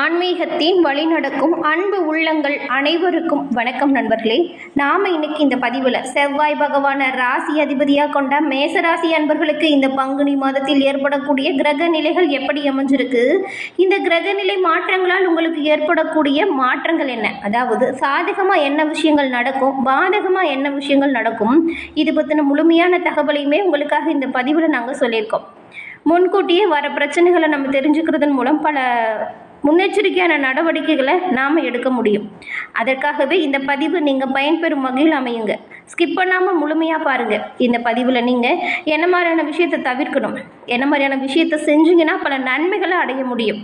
ஆன்மீகத்தின் வழிநடக்கும் அன்பு உள்ளங்கள் அனைவருக்கும் வணக்கம் நண்பர்களே. நாம் இன்னைக்கு இந்த பதிவில் செவ்வாய் பகவானை ராசி அதிபதியாக கொண்ட மேசராசி அன்பர்களுக்கு இந்த பங்குனி மாதத்தில் ஏற்படக்கூடிய கிரக நிலைகள் எப்படி அமைஞ்சிருக்கு? இந்த கிரக நிலை மாற்றங்களால் உங்களுக்கு ஏற்படக்கூடிய மாற்றங்கள் என்ன? அதாவது சாதகமாக என்ன விஷயங்கள் நடக்கும்? பாதகமாக என்ன விஷயங்கள் நடக்கும்? இது பற்றின முழுமையான தகவலையுமே உங்களுக்காக இந்த பதிவில் நாங்கள் சொல்லியிருக்கோம். முன்கூட்டியே வர பிரச்சனைகளை நம்ம தெரிஞ்சுக்கிறதன் மூலம் பல முன்னெச்சரிக்கையான நடவடிக்கைகளை நாம் எடுக்க முடியும். அதற்காகவே இந்த பதிவு நீங்கள் பயன்பெறும் வகையில் அமையுங்க. ஸ்கிப் பண்ணாமல் முழுமையாக பாருங்கள் இந்த பதிவில் நீங்கள் என்ன மாதிரியான விஷயத்தை தவிர்க்கணும்? என்ன மாதிரியான விஷயத்தை செஞ்சீங்கன்னா பல நன்மைகளை அடைய முடியும்.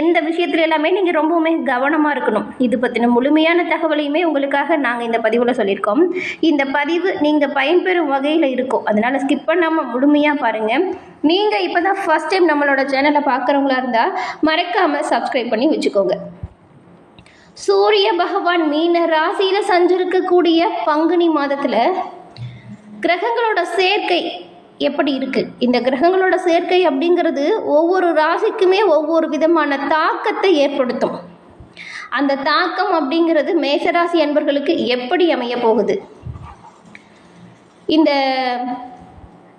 எந்த விஷயத்துல எல்லாமே நீங்கள் ரொம்பவுமே கவனமாக இருக்கணும். இது பற்றின முழுமையான தகவலையுமே உங்களுக்காக நாங்கள் இந்த பதிவில் சொல்லியிருக்கோம். இந்த பதிவு நீங்கள் பயன்பெறும் வகையில் இருக்கும். அதனால் ஸ்கிப் பண்ணாமல் முழுமையாக பாருங்கள் நீங்கள் இப்போ தான் ஃபஸ்ட் டைம் நம்மளோட சேனலை பார்க்குறவங்களா இருந்தால் மறக்காமல் சப்ஸ்கிரைப் பண்ணி வச்சுக்கோங்க. சூரிய பகவான் மீன ராசியில் சஞ்சரிக்கக்கூடிய பங்குனி மாதத்தில் கிரகங்களோட சேர்க்கை எப்படி இருக்குது இந்த கிரகங்களோட சேர்க்கை அப்படிங்கிறது ஒவ்வொரு ராசிக்குமே ஒவ்வொரு விதமான தாக்கத்தை ஏற்படுத்தும். அந்த தாக்கம் அப்படிங்கிறது மேசராசி அன்பர்களுக்கு எப்படி அமைய போகுது? இந்த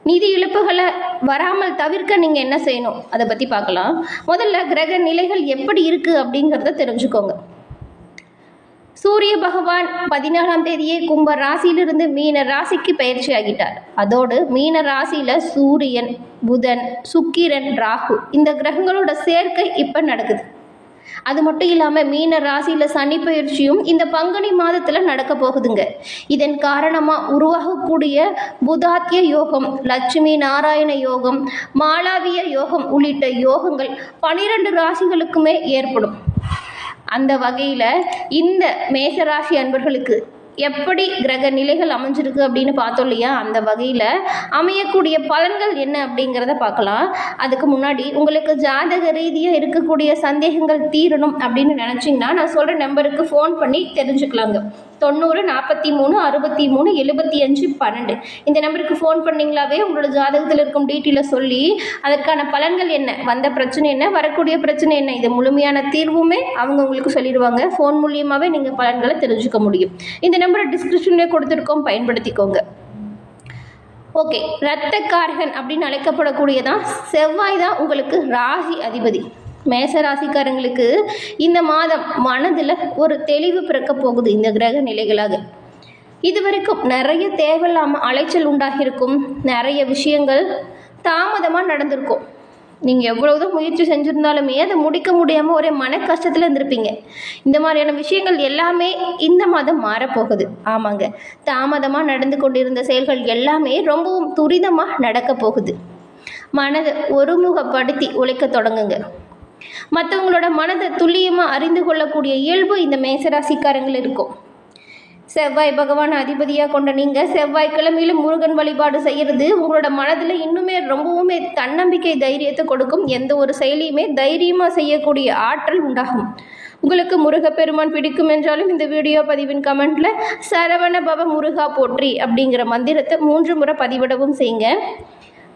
நிதி இழப்புகளை வராமல் தவிர்க்க நீங்கள் என்ன செய்யணும்? அதை பற்றி பார்க்கலாம். முதல்ல கிரக நிலைகள் எப்படி இருக்குது அப்படிங்கிறத தெரிஞ்சுக்கோங்க. சூரிய பகவான் பதினாலாம் தேதியே கும்ப ராசியிலிருந்து மீன ராசிக்கு பயிற்சி ஆகிட்டார். அதோடு மீன ராசியில் சூரியன் புதன் சுக்கிரன் ராகு இந்த கிரகங்களோட சேர்க்கை இப்போ நடக்குது. அது மட்டும் இல்லாமல் மீன ராசியில் சனி பயிற்சியும் இந்த பங்குனி மாதத்தில் நடக்க போகுதுங்க. இதன் காரணமாக உருவாகக்கூடிய புதாத்திய யோகம் லட்சுமி நாராயண யோகம் மாலாவிய யோகம் உள்ளிட்ட யோகங்கள் பனிரெண்டு ராசிகளுக்குமே ஏற்படும். அந்த வகையில் இந்த மேசராசி அன்பர்களுக்கு எப்படி கிரக நிலைகள் அமைஞ்சிருக்கு அப்படின்னு பார்த்தோம் இல்லையா? அந்த வகையில் அமையக்கூடிய பலன்கள் என்ன அப்படிங்கிறத பார்க்கலாம். அதுக்கு முன்னாடி உங்களுக்கு ஜாதக ரீதியாக இருக்கக்கூடிய சந்தேகங்கள் தீரணும் அப்படின்னு நினச்சிங்கன்னா நான் சொல்கிற நம்பருக்கு ஃபோன் பண்ணி தெரிஞ்சுக்கலாங்க. தொண்ணூறு நாற்பத்தி மூணு அறுபத்தி மூணு எழுபத்தி அஞ்சு பன்னெண்டு. இந்த நம்பருக்கு ஃபோன் பண்ணிங்களாவே உங்களோட ஜாதகத்தில் இருக்கும் டீட்டெயிலை சொல்லி அதற்கான பலன்கள் என்ன? வந்த பிரச்சனை என்ன? வரக்கூடிய பிரச்சனை என்ன? இது முழுமையான தீர்வுமே அவங்க உங்களுக்கு சொல்லிடுவாங்க. ஃபோன் மூலியமாகவே நீங்கள் பலன்களை தெரிஞ்சுக்க முடியும். இந்த நம்பரை டிஸ்கிரிப்ஷன்லேயே கொடுத்துருக்கோம். பயன்படுத்திக்கோங்க. ஓகே. ரத்தக்காரகன் அப்படின்னு அழைக்கப்படக்கூடியதான் செவ்வாய் தான் உங்களுக்கு ராசி அதிபதி. மேச ராசிக்காரங்களுக்கு இந்த மாதம் மனதில் ஒரு தெளிவு பிறக்க போகுது இந்த கிரக நிலைகளாக. இதுவரைக்கும் நிறைய தேவையில்லாமல் அலைச்சல் உண்டாகியிருக்கும். நிறைய விஷயங்கள் தாமதமாக நடந்திருக்கும். நீங்கள் எவ்வளவுதான் முயற்சி செஞ்சுருந்தாலுமே அதை முடிக்க முடியாமல் ஒரே மன கஷ்டத்தில் இருந்திருப்பீங்க. இந்த மாதிரியான விஷயங்கள் எல்லாமே இந்த மாதம் மாறப்போகுது. ஆமாங்க. தாமதமாக நடந்து கொண்டிருந்த செயல்கள் எல்லாமே ரொம்பவும் துரிதமாக நடக்க போகுது. மனதை ஒருமுகப்படுத்தி உழைக்க தொடங்குங்க. மற்றவங்களோட மனதை துல்லியமாக அறிந்து கொள்ளக்கூடிய இயல்பு இந்த மேசராசிக்காரங்கள் இருக்கும். செவ்வாய் பகவான் அதிபதியாக கொண்ட நீங்கள் செவ்வாய்க்கிழமையிலும் முருகன் வழிபாடு செய்கிறது உங்களோட மனதில் இன்னுமே ரொம்பவுமே தன்னம்பிக்கை தைரியத்தை கொடுக்கும். எந்த ஒரு செயலியுமே தைரியமாக செய்யக்கூடிய ஆற்றல் உண்டாகும். உங்களுக்கு முருகப்பெருமான் பிடிக்கும் என்றாலும் இந்த வீடியோ பதிவின் கமெண்ட்டில் சரவண பவ முருகா போற்றி அப்படிங்கிற மந்திரத்தை மூன்று முறை பதிவிடவும் செய்யுங்க.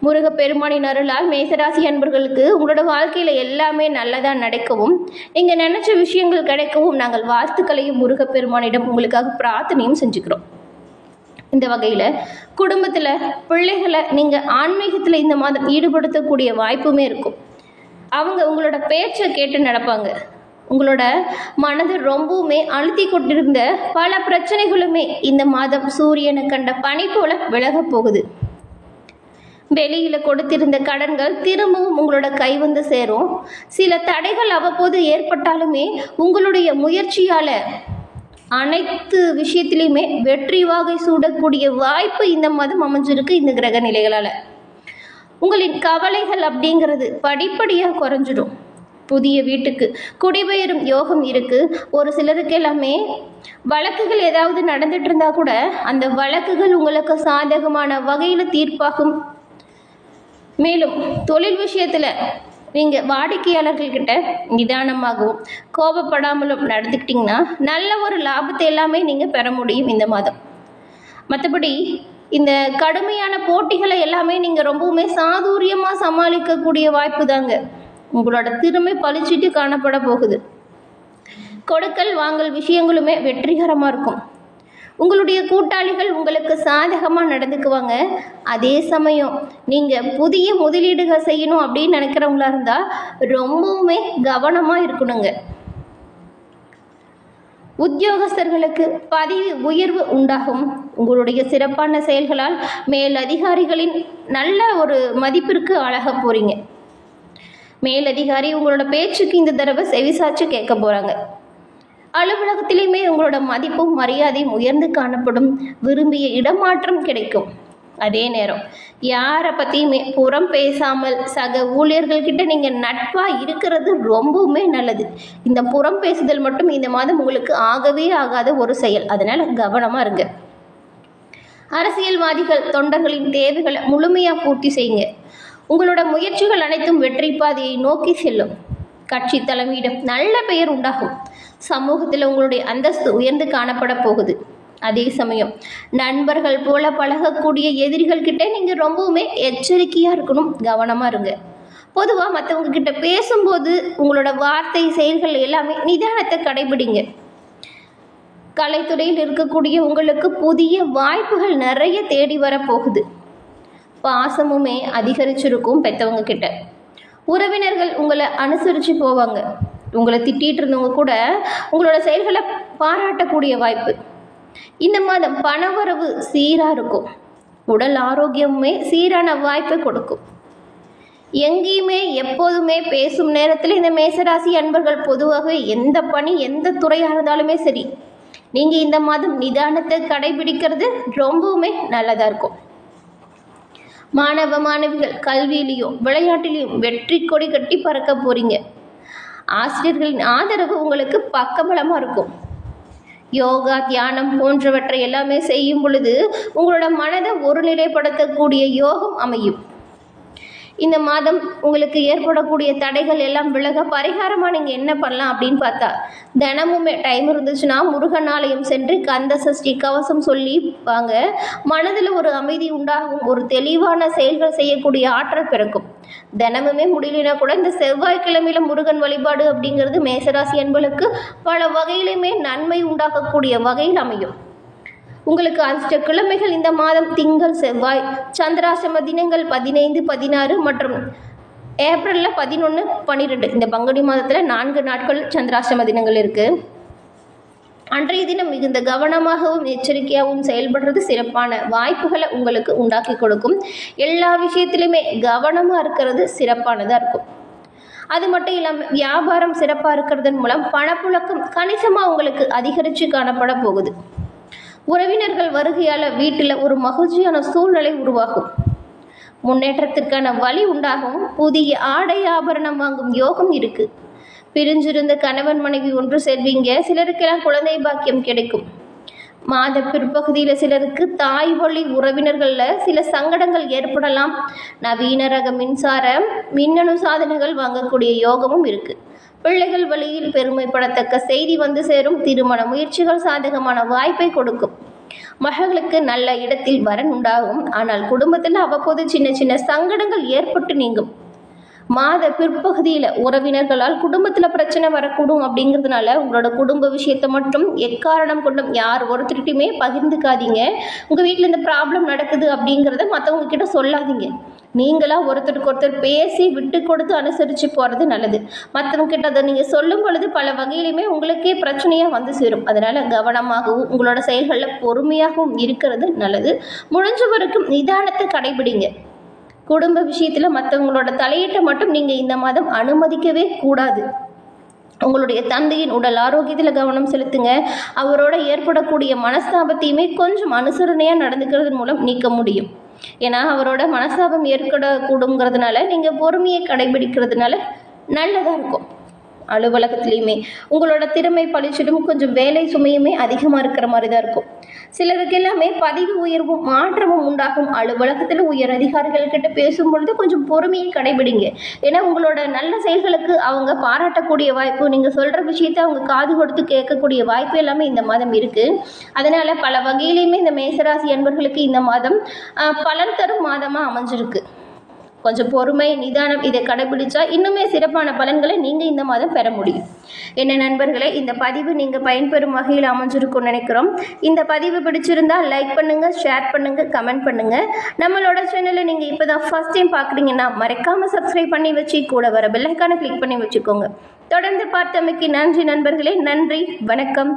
முருகப்பெருமானின் அருளால் மேசராசி அன்பர்களுக்கு உங்களோட வாழ்க்கையில் எல்லாமே நல்லதாக நடக்கவும் நீங்கள் நினச்ச விஷயங்கள் கிடைக்கவும் நாங்கள் வாழ்த்துக்களையும் முருகப்பெருமானிடம் உங்களுக்காக பிரார்த்தனையும் செஞ்சுக்கிறோம். இந்த வகையில் குடும்பத்தில் பிள்ளைகளை நீங்கள் ஆன்மீகத்தில் இந்த மாதம் ஈடுபடுத்தக்கூடிய வாய்ப்புமே இருக்கும். அவங்க உங்களோட பேச்சை கேட்டு நடப்பாங்க. உங்களோட மனது ரொம்பவுமே அழுத்தி கொண்டிருந்த பல பிரச்சனைகளுமே இந்த மாதம் சூரியனை கண்ட பனி போல விலகப் போகுது. வெளியில் கொடுத்திருந்த கடன்கள் திரும்பவும் உங்களோட கை வந்து சேரும். சில தடைகள் அவ்வப்போது ஏற்பட்டாலுமே உங்களுடைய முயற்சியால் அனைத்து விஷயத்திலையுமே வெற்றி வாகை சூடக்கூடிய வாய்ப்பு இந்த மாதம் அமைஞ்சிருக்கு இந்த கிரக நிலைகளால். உங்களின் கவலைகள் அப்படிங்கிறது படிப்படியாக குறைஞ்சிடும். புதிய வீட்டுக்கு குடிபெயரும் யோகம் இருக்குது ஒரு சிலருக்கு எல்லாமே வழக்குகள் ஏதாவது நடந்துட்டு இருந்தா கூட அந்த வழக்குகள் உங்களுக்கு சாதகமான வகையில் தீர்ப்பாகும். மேலும் தொழில் விஷயத்தில் நீங்கள் வாடிக்கையாளர்கள்கிட்ட நிதானமாகவும் கோபப்படாமலும் நடந்துக்கிட்டிங்கன்னா நல்ல ஒரு லாபத்தை எல்லாமே நீங்கள் பெற முடியும் இந்த மாதம். மற்றபடி இந்த கடுமையான போட்டிகளை எல்லாமே நீங்கள் ரொம்பவுமே சாதுரியமாக சமாளிக்கக்கூடிய வாய்ப்பு தாங்க. உங்களோட திறமை பளிச்சிட்டு காணப்பட போகுது. கொடுக்கல் வாங்கல் விஷயங்களுமே வெற்றிகரமாக இருக்கும். உங்களுடைய கூட்டாளிகள் உங்களுக்கு சாதகமாக நடந்துக்குவாங்க. அதே சமயம் நீங்கள் புதிய முதலீடுகள் செய்யணும் அப்படின்னு நினைக்கிறவங்களா இருந்தால் ரொம்பவுமே கவனமாக இருக்கணுங்க. உத்தியோகஸ்தர்களுக்கு பதவி உயர்வு உண்டாகும். உங்களுடைய சிறப்பான செயல்களால் மேல் அதிகாரிகளின் நல்ல ஒரு மதிப்பிற்கு ஆளாக போகிறீங்க மேலதிகாரி உங்களோட பேச்சுக்கு இந்த தடவை செவிசாச்சு கேட்க போகிறாங்க அலுவலகத்திலையுமே உங்களோட மதிப்பும் மரியாதையும் உயர்ந்து காணப்படும். விரும்பிய இடமாற்றம் கிடைக்கும். அதே நேரம் யாரை பற்றியுமே புறம் பேசாமல் சக ஊழியர்கள்கிட்ட நீங்கள் நட்பாக இருக்கிறது ரொம்பவுமே நல்லது. இந்த புறம் பேசுதல் மட்டும் இந்த மாதம் உங்களுக்கு ஆகவே ஆகாத ஒரு செயல். அதனால் கவனமாக இருங்க. அரசியல்வாதிகள் தொண்டர்களின் தேவைகளை முழுமையாக பூர்த்தி செய்யுங்க. உங்களோட முயற்சிகள் அனைத்தும் வெற்றி பாதையை நோக்கி செல்லும். கட்சி தலைமையிடம் நல்ல பெயர் உண்டாகும். சமூகத்தில் உங்களுடைய அந்தஸ்து உயர்ந்து காணப்பட போகுது. அதே சமயம் நண்பர்கள் போல பழகக்கூடிய எதிரிகள் கிட்ட நீங்கள் ரொம்பவுமே எச்சரிக்கையாக இருக்கணும் கவனமாக இருங்க. பொதுவாக மற்றவங்க கிட்ட பேசும்போது உங்களோட வார்த்தை செயல்கள் எல்லாமே நிதானத்தை கடைபிடிங்க. கலைத்துறையில் இருக்கக்கூடிய உங்களுக்கு புதிய வாய்ப்புகள் நிறைய தேடி வரப்போகுது பாசமுமே அதிகரிச்சிருக்கும் பெற்றவங்க கிட்ட. உறவினர்கள் உங்களை அனுசரித்து போவாங்க. உங்களை திட்டிகிட்டு இருந்தவங்க கூட உங்களோட செயல்களை பாராட்டக்கூடிய வாய்ப்பு. இந்த மாதம் பணவரவு சீராக இருக்கும். உடல் ஆரோக்கியமுமே சீரான வாய்ப்பை கொடுக்கும். எங்கேயுமே எப்போதுமே பேசும் நேரத்தில் இந்த மேசராசி அன்பர்கள் பொதுவாக எந்த பணி எந்த துறையாக இருந்தாலுமே சரி நீங்கள் இந்த மாதம் நிதானத்தை கடைபிடிக்கிறது ரொம்பவுமே நல்லதாக இருக்கும். மாணவ மாணவிகள் கல்வியிலையும் விளையாட்டிலையும் வெற்றி கொடி கட்டி பறக்க போகிறீங்க ஆசிரியர்களின் ஆதரவு உங்களுக்கு பக்கபலமாக இருக்கும். யோகா தியானம் போன்றவற்றை எல்லாமே செய்யும் பொழுது உங்களோட மனதை ஒருநிலைப்படுத்தக்கூடிய யோகம் அமையும். இந்த மாதம் உங்களுக்கு ஏற்படக்கூடிய தடைகள் எல்லாம் விலக பரிகாரமாக நீங்கள் என்ன பண்ணலாம் அப்படின்னு பார்த்தா தினமுமே டைம் இருந்துச்சுன்னா முருகன் ஆலயம் சென்று கந்த சஷ்டி கவசம் சொல்லி வாங்க. மனதில் ஒரு அமைதி உண்டாகும் ஒரு தெளிவான செயல்கள் செய்யக்கூடிய ஆற்றல் பிறக்கும். தினமுமே முடியலனா கூட இந்த செவ்வாய்க்கிழமையில முருகன் வழிபாடு அப்படிங்கிறது மேசராசி என்பளுக்கு பல வகையிலுமே நன்மை உண்டாக்கக்கூடிய வகையில் அமையும். உங்களுக்கு அதிர்ஷ்ட கிழமைகள் இந்த மாதம் திங்கள் செவ்வாய் சந்திராசிரம தினங்கள் பதினைந்து பதினாறு மற்றும் ஏப்ரலில் பதினொன்று பன்னிரெண்டு இந்த பங்குனி மாதத்தில் நான்கு நாட்கள் சந்திராசிரம தினங்கள் இருக்குது அன்றைய தினம் மிகுந்த கவனமாகவும் எச்சரிக்கையாகவும் செயல்படுறது சிறப்பான வாய்ப்புகளை உங்களுக்கு உண்டாக்கி கொடுக்கும். எல்லா விஷயத்திலுமே கவனமாக இருக்கிறது சிறப்பானதாக இருக்கும். அது மட்டும் இல்லாமல் வியாபாரம் சிறப்பாக இருக்கிறதன் மூலம் பணப்புழக்கம் கணிசமாக உங்களுக்கு அதிகரித்து காணப்பட போகுது. உறவினர்கள் வருகையால் வீட்டில் ஒரு மகிழ்ச்சியான சூழ்நிலை உருவாகும். முன்னேற்றத்திற்கான வழி உண்டாகவும் புதிய ஆடை ஆபரணம் வாங்கும் யோகம் இருக்கு. பிரிஞ்சிருந்த கணவன் மனைவி ஒன்று செல்வீங்க சிலருக்கெல்லாம் குழந்தை பாக்கியம் கிடைக்கும். மாத பிற்பகுதியில் சிலருக்கு தாய் வழி உறவினர்களில் சில சங்கடங்கள் ஏற்படலாம். நவீன ரக மின்சார மின்னணு சாதனங்கள் வாங்கக்கூடிய யோகமும் இருக்குது பிள்ளைகள் வழியில் பெருமைப்படத்தக்க செய்தி வந்து சேரும். திருமண முயற்சிகள் சாதகமான வாய்ப்பை கொடுக்கும். மகளுக்கு நல்ல இடத்தில் வரன் உண்டாகும். ஆனால் குடும்பத்தில் அவ்வப்போது சின்ன சின்ன சங்கடங்கள் ஏற்பட்டு நீங்கும். மாத பிற்பகுதியில் உறவினர்களால் குடும்பத்தில் பிரச்சனை வரக்கூடும் அப்படிங்கிறதுனால உங்களோட குடும்ப விஷயத்தை மட்டும் எக்காரணம் கொண்டும் யார் ஒருத்தருகிட்டையுமே பகிர்ந்துக்காதீங்க. உங்கள் வீட்டில் இந்த ப்ராப்ளம் நடக்குது அப்படிங்கிறத மற்றவங்க கிட்ட சொல்லாதீங்க. நீங்களாக ஒருத்தருக்கு ஒருத்தர் பேசி விட்டு கொடுத்து அனுசரித்து போகிறது நல்லது. மற்றவங்கிட்ட அதை நீங்கள் சொல்லும் பொழுது பல வகையிலுமே உங்களுக்கே பிரச்சனையாக வந்து சேரும். அதனால் கவனமாகவும் உங்களோட செயல்களில் பொறுமையாகவும் இருக்கிறது நல்லது. முடிஞ்ச வரைக்கும் நிதானத்தை கடைபிடிங்க. குடும்ப விஷயத்தில் மற்றவங்களோட தலையீட்டை மட்டும் நீங்கள் இந்த மாதம் அனுமதிக்கவே கூடாது. உங்களுடைய தந்தையின் உடல் ஆரோக்கியத்தில் கவனம் செலுத்துங்க. அவரோட ஏற்படக்கூடிய மனஸ்தாபத்தையுமே கொஞ்சம் அனுசரணையாக நடந்துக்கிறது மூலம் நீக்க முடியும். ஏன்னா அவரோட மனஸ்தாபம் ஏற்படக்கூடுங்கிறதுனால நீங்கள் பொறுமையை கடைபிடிக்கிறதுனால நல்லதாக இருக்கும். அலுவலகத்துலேயுமே. உங்களோட திறமை பழிச்சிடும் கொஞ்சம் வேலை சுமையுமே அதிகமாக இருக்கிற மாதிரி தான் இருக்கும். சிலருக்கு எல்லாமே பதவி உயர்வும் மாற்றமும் உண்டாகும். அலுவலகத்தில் உயர் அதிகாரிகள் கிட்ட பேசும்பொழுது கொஞ்சம் பொறுமையை கடைபிடிங்க. ஏன்னா உங்களோட நல்ல செயல்களுக்கு அவங்க பாராட்டக்கூடிய வாய்ப்பு நீங்கள் சொல்கிற விஷயத்த அவங்க காது கொடுத்து கேட்கக்கூடிய வாய்ப்பு எல்லாமே இந்த மாதம் இருக்குது அதனால் பல வகையிலையுமே இந்த மேசராசி அன்பர்களுக்கு இந்த மாதம் பலன் தரும் மாதமாக அமைஞ்சிருக்கு. கொஞ்சம் பொறுமை நிதானம் இதை கடைபிடிச்சா இன்னுமே சிறப்பான பலன்களை நீங்கள் இந்த மாதம் பெற முடியும். என்ன நண்பர்களே இந்த பதிவு நீங்கள் பயன்பெறும் வகையில் அமைஞ்சிருக்கும்னு நினைக்கிறோம். இந்த பதிவு பிடிச்சிருந்தா லைக் பண்ணுங்கள் ஷேர் பண்ணுங்கள் கமெண்ட் பண்ணுங்கள் நம்மளோட சேனலை நீங்கள் இப்போ தான் ஃபஸ்ட் டைம் பார்க்குறீங்கன்னா மறக்காமல் சப்ஸ்கிரைப் பண்ணி வச்சு கூட வர பெல்லைக்கான கிளிக் பண்ணி வச்சுக்கோங்க. தொடர்ந்து பார்த்தமைக்கு நன்றி நண்பர்களே நன்றி வணக்கம்.